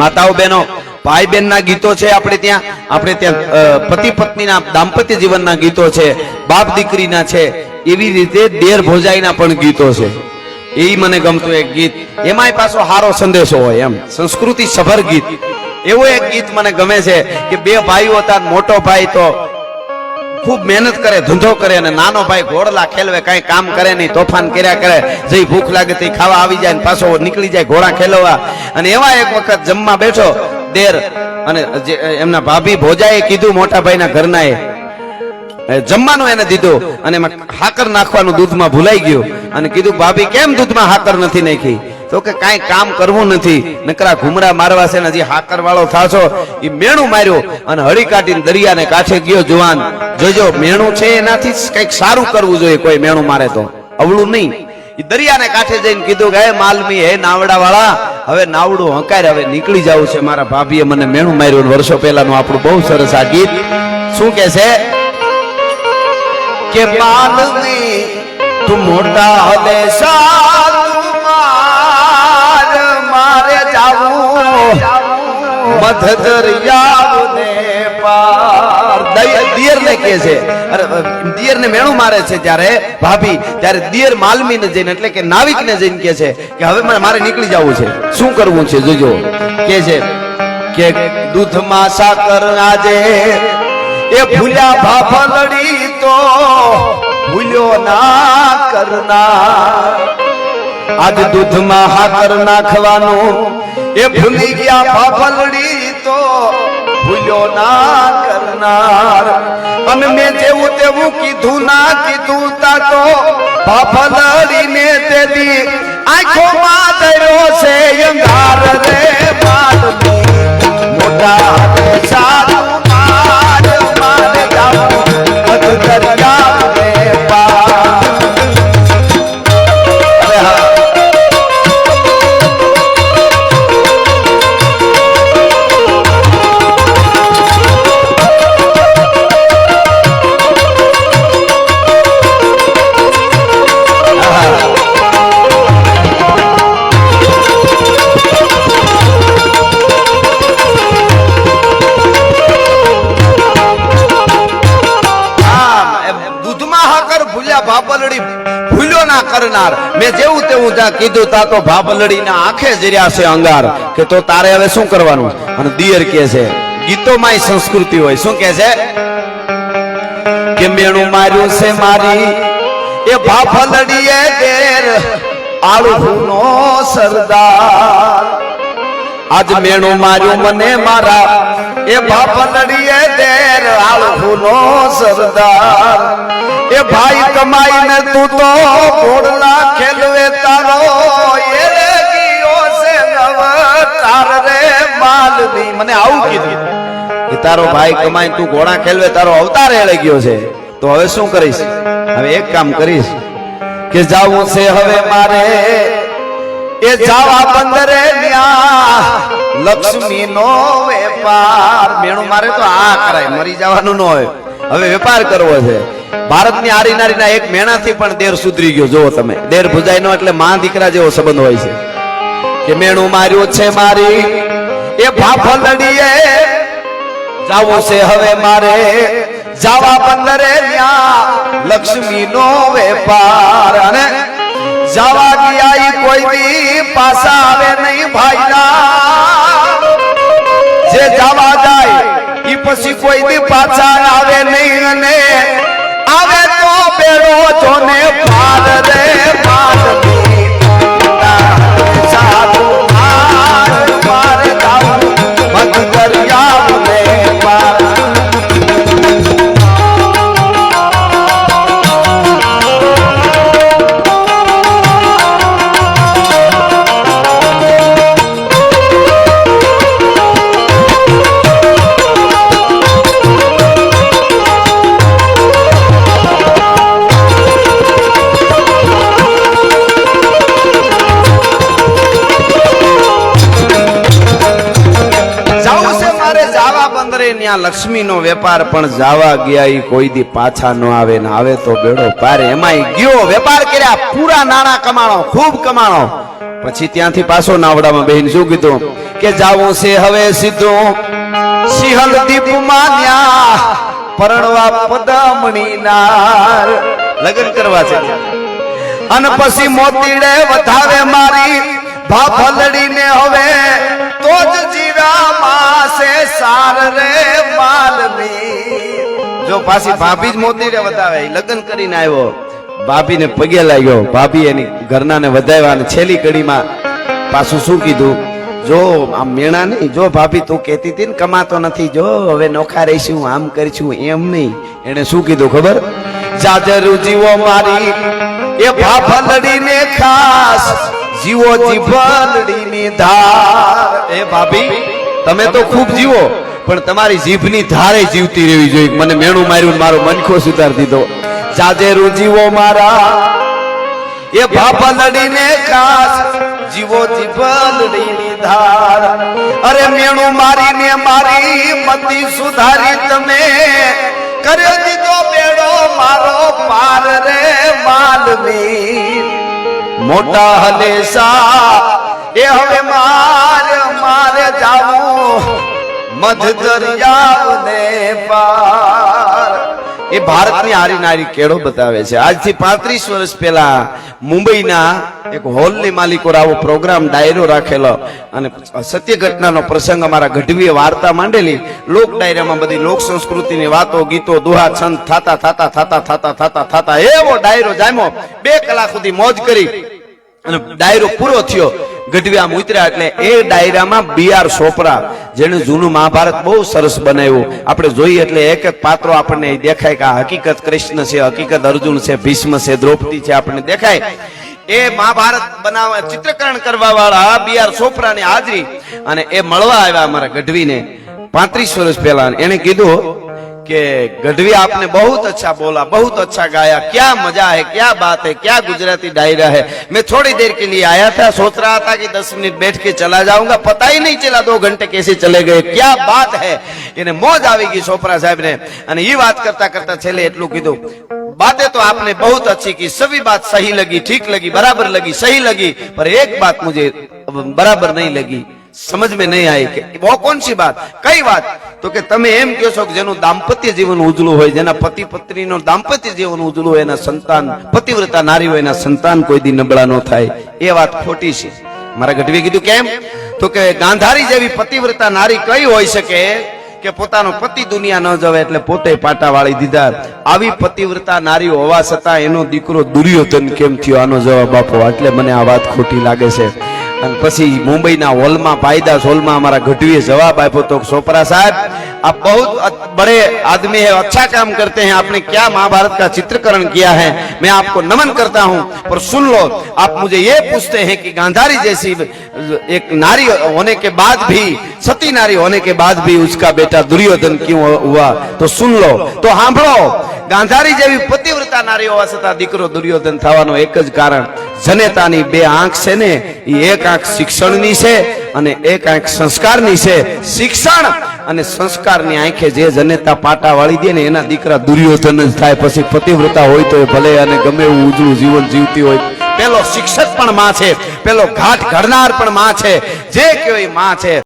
માતાઓ બહેનો, ભાઈ બહેનના ગીતો છે આપણે ત્યાં. આપણે ત્યાં પતિ પત્નીના દાંપત્ય જીવનના ગીતો છે, બાપ દીકરીના છે, એવી રીતે દેર ભોજાઈના પણ ગીતો છે. એ મને ગમતું એક ગીત. એમાંય પાછો હારો સંદેશો હોય એમ. સંસ્કૃતિ સભર ગીત. એવું એક ગીત મને ગમે છે કે બે ભાઈઓ હતા, મોટો ભાઈ તો ખૂબ મહેનત કરે, ધંધો કરે અને નાનો ભાઈ ઘોડલા ખેલવે, કઈ કામ કરે નહીં, તોફાન કર્યા કરે. જઈ ભૂખ લાગે તે ખાવા આવી જાય પાછો નીકળી જાય ઘોડા ખેલવા. અને એવા એક વખત જમવા બેઠો, દેર અને એમના ભાભી ભોજાએ કીધું મોટા ભાઈના ઘરના એ, જમવાનું એને દીધું અને એમાં હાકર નાખવાનું દૂધમાં ભૂલાઈ ગયું. અને કીધું, ભાભી, કેમ દૂધમાં હાકર નથી નાખી? તો કે કાંઈ કામ કરવું નથી. નકરા ઘુમરા મારવા છે ને હાકર વાળો થાશો. એ મેણું માર્યો અને હળી કાઢીને દરિયાને કાંઠે ગયો જુવાન. જોજો, મેણું છે એનાથી કંઈક સારું કરવું જોઈએ કોઈ મેણું મારે તો. અવળું નહીં. દરિયાને કાંઠે જઈને કીધું કે, હે માલમી, હે નાવડા વાળા હવે નાવડું હંકાર, હવે નીકળી જવું છે મારા ભાભીએ મને મેણું માર્યું વર્ષો પહેલાનું આપણું બહુ સરસ આ ગીત. શું કે છે? કે માલમી, તું મોટા હદે મધ દરિયાને પાર દિયર ને છે. અરે દિયર મેણું મારે નીકળી જવું છે. શું કરવું છે, જોજો. કે છે કે દૂધમાં સાકર આજે એ ભૂલ્યા ભાફલડી તો ભૂલ્યો ના કરના આજ દૂધમાં હાકર નાખવાનું. એ ભૂલી ગયા ભાફલડી મેં જેવું તેવું કીધું, ના કીધું, તા તો ભાફલડીને તેદી આંખોમાં દર્યો છે અંધાર રે મોટા હાકર ભૂલ્યા ભાપલડી ભૂલ્યો ના કરનાર. મેં જેવું તેવું ત્યાં કીધું તા તો ભાપલડી ના આંખે જર્યા છે અંગાર કે તો તારે હવે શું કરવાનું? અને દિયર કે છે, ગીતોમાંય સંસ્કૃતિ હોય. શું કે છે? કે મેણું માર્યું છે મારી. એ ભાફલડીએ દેર આળુનો સરદાર. આજ મેણું માર્યું મને મારા. એ બાપલડીએ દેર આળખુનો સરદાર. એ ભાઈ કમાઈને તું તો ઘોડલા ખેલવે તારો. એ રે ગયો છે તાર રે માલની. મને આવું કીધું. કે તારો ભાઈ કમાઈ તું ઘોડા ખેલવે તારો અવતાર એળે ગયો છે. તો હવે શું કરીશ? હવે એક કામ કરીશ. કે જાવું છે હવે મારે. એ જાવા બંદરે ન્યા લક્ષ્મી નો વેપાર. મેણું મારે તો આ કરાય. મરી જવાનું ન હોય. હવે વેપાર કરવો છે. ભારતની આરી નારીના એક મેણાથી પણ દેર સુધરી ગયો. જોવો તમે. દેર ભુજાઈ નો એટલે માં દીકરા જેવો સંબંધ હોય છે. કે મેણું માર્યું છે મારી. એ ફાફલડીએ જાવું છે હવે મારે. જાવા બંદરે ત્યાં લક્ષ્મી નો વેપાર. અને જાવા ગયા કોઈ દી પાછા આવે નહીં ભાઈના. જે જાવા જાય ઈ પછી કોઈ દી પાછા આવે નહીં અને આવે તો બેરો જોને પાર રે પાર સાધુ માર માર દાવ ત્યાં લક્ષ્મીનો વેપાર પણ જાવા ગયા એ કોઈ દી પાછા ન આવે ને આવે તો બેડો પાર એમાંય ગયો, વેપાર કર્યા, પૂરા નાણા કમાણો, ખૂબ કમાણો. પછી ત્યાંથી પાછો નાવડામાં બહેન શું કીધું? કે જાવું છે હવે સીધું. સિંહલ દીપ માન્યા, પરણવા પદમણી નાર. લગ્ન કરવા છે અને પછી મોતીડે વધારે મારી, ભાભલડીને હવે તો જ જીરા માસે સાર રે માલની જો પાછી ભાભી જ મોતીડે વધાવે, ઈ લગ્ન કરીને આવ્યો. ભાભીને પગે લાગ્યો. ભાભી એની ઘરનાને વધાવ્યા અને છેલ્લી કડીમાં પાછું શું કીધું? જો આમ મેણા નહીં, જો ભાભી તું કહેતી હતી ને, કમાતો નથી, જો હવે નોખા રહીશું, આમ કરીશું, એમ નહીં. એને શું કીધું ખબર? જાજરુ જીવો મારી, એ ભાભલડીને ખાસ જીવો જીભલડીની ધાર. એ ભાભી તમે તો ખૂબ જીવો પણ તમારી જીભની ધારે જીવતી રહેવી જોઈએ. મને મેણું માર્યું ને મારો મનખો સુધાર દીધો. જાજેરું જીવો મારા. એ ભાભલડીને કાસ જીવો જીભલડીની ધાર. અરે મેણું મારીને મારી મતી સુધારી તમે કર્યો દીધો બેડો મારો પાર રે માલવી મોટા હલેસા એ હવે મારે મારે જાવું. મધ દરિયાને પાર. એ ભારતની આરી નારી કેળો બતાવે છે. આજથી પાંત્રીસ વર્ષ પહેલા મુંબઈના એક હોલની માલિકો આવો પ્રોગ્રામ ડાયરો રાખેલો અને સત્ય ઘટનાનો પ્રસંગ અમારા ગઢવીએ વાર્તા માંડેલી. લોક ડાયરામાં બધી લોક સંસ્કૃતિની વાતો, ગીતો, દુહા, છંદ થાતા થાતા થાતા થાતા થાતા થાતા એવો ડાયરો જામ્યો. બે કલાક સુધી મોજ કરી. અને ડાયરો પૂરો થયો. ગઢવી ઉતર્યા એટલે એ ડાયરામાં બી આર ચોપરા જેણે જૂનું મહાભારત બહુ સરસ બનાવ્યું. આપણે જોઈએ એટલે એક એક પાત્રો આપણને દેખાય કે આ હકીકત કૃષ્ણ છે, હકીકત અર્જુન છે, ભીષ્મ છે, દ્રૌપદી છે, આપણને દેખાય. એ મહાભારત બનાવવા, ચિત્રકરણ કરવા વાળા બી આર ચોપરાની હાજરી અને એ મળવા આવ્યા અમારા ગઢવીને પાંત્રીસ વર્ષ પહેલા. એને કીધું कि गढ़वी आपने बहुत अच्छा बोला बहुत अच्छा गाया क्या मजा है क्या बात है क्या गुजराती डायरा है मैं थोड़ी देर के लिए आया था सोच रहा था कि दस मिनट बैठ के चला जाऊंगा पता ही नहीं चला दो घंटे कैसे चले गए क्या बात है એને મોજ આવી ગઈ ચોપરા સાહેબ ને અને એ વાત કરતા કરતા છેલ્લે એટલું કીધું बातें तो आपने बहुत अच्छी की सभी बात सही लगी ठीक लगी बराबर लगी सही लगी पर एक बात मुझे बराबर नहीं लगी समझ में नहीं आई कि वो कौन सी बात કઈ વાત તો કે તમે એમ કહો છો કે જેનું દાંપત્ય જીવન ઉજળું હોય, જેના પતિ પત્નીનું દાંપત્ય જીવન ઉજળું હોય, એના સંતાન, પતિવ્રતા નારી હોય, એના સંતાન કોઈ દી નબળા ન થાય. એ વાત ખોટી છે. મારા ગઢવી કીધું કેમ તો કે ગાંધારી જેવી પતિવ્રતા નારી કઈ હોઈ શકે કે પોતાનો પતિ દુનિયા ન જવે એટલે પોતે પાટા વાળી દીધા. આવી પતિવ્રતા નારી હોવા છતાં એનો દીકરો દુર્યોધન કેમ થયો? આનો જવાબ આપો. એટલે મને આ વાત ખોટી લાગે છે. અને પછી મુંબઈના હોલમાં પાયદાસ હોલમાં અમારા ગઢવીએ જવાબ આપ્યો તો સોપરા સાહેબ आप बहुत अ- बड़े आदमी है अच्छा काम करते हैं आपने क्या महाभारत का चित्रीकरण किया है मैं आपको नमन करता हूं पर सुन लो आप मुझे ये पूछते हैं कि गांधारी जैसी एक नारी होने के बाद भी सती नारी होने के बाद भी उसका बेटा दुर्योधन क्यों हुआ तो सुन लो तो સાંભળો ગાંધારી જેવી પતિવ્રતા નારી હોવા છતાં દીકરો દુર્યોધન થવાનો એક જ કારણ જનેતાની બે આંખ છે ને એ એક આંખ શિક્ષણની છે અને એક આંખ સંસ્કારની છે શિક્ષણ અને સંસ્કારની આંખે જે જનેતા પાટા વાળી દે ને એના દીકરા દુર્યોધન જ થાય. પછી પતિવ્રતા હોય તો ભલે અને ગમે એવું ઉજળું જીવન જીવતી હોય. પેલો શિક્ષક પણ માં છે, પેલો ઘાટ ઘડનાર પણ માં છે. જે કહેવાયમાં છે.